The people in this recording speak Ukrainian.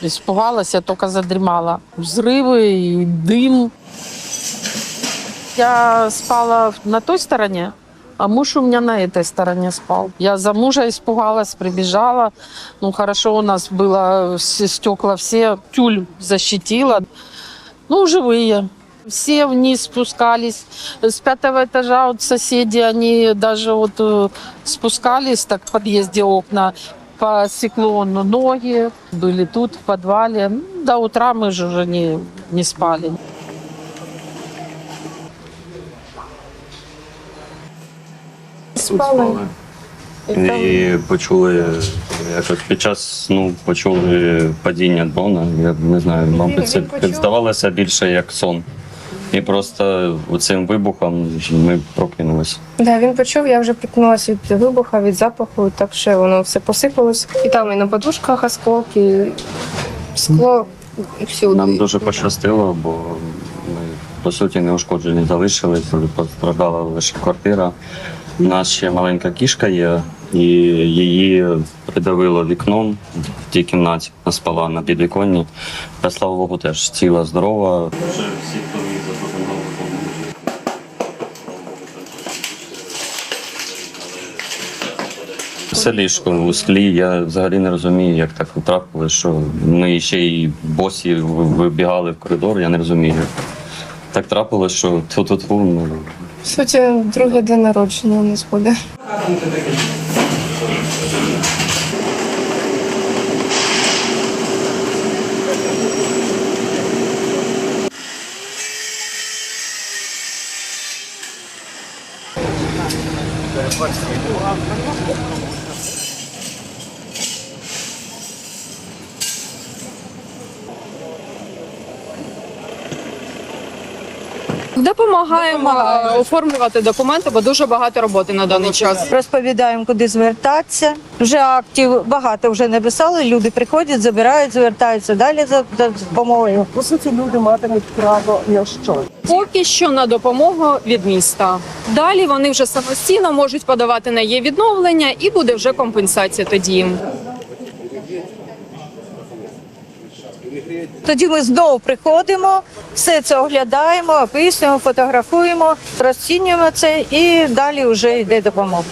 Испугалась, я только задремала. Взрывы и дым. Я спала на той стороне, а муж у меня на этой стороне спал. Я за мужа испугалась, прибежала. Ну, хорошо у нас было, все стекла все, тюль защитила. Ну, живые. Все вниз спускались. С пятого этажа вот соседи, они даже вот э, спускались так в подъезде окна по циклону ноги, были тут в подвале. До утра мы же уже не, не спали. Спали. І почули якось під час сну почули падіння дрона. Я не знаю, мабуть, це здавалося більше як сон. І просто цим вибухом ми прокинулися. Да, він почув, я вже прикинулася від вибуха, від запаху, так що воно все посипалось. І там і на подушках осколки, скло і всюди. Нам дуже пощастило, бо ми по суті неушкоджені залишились, постраждала лише квартира. У нас ще маленька кішка є, і її придавило вікном в тій кімнаті. Вона спала на підвіконні. Та слава Богу, теж ціла, здорова. Все ліжко у склі. Я взагалі не розумію, як так трапилося, що ми ще й босі вибігали в коридор. Я не розумію. Так трапилося, що тут ну, В суті, другий день народження у нас буде. Допомагаємо е, оформлювати документи, бо дуже багато роботи на даний час. розповідаємо, куди звертатися. Вже актів багато вже написали. Люди приходять, забирають, звертаються далі за, за допомогою. По суті, люди матимуть право на що? Поки що на допомогу від міста. Далі вони вже самостійно можуть подавати на є відновлення, і буде вже компенсація тоді Тоді ми знову приходимо, все це оглядаємо, описуємо, фотографуємо, розцінюємо це і далі вже йде допомога.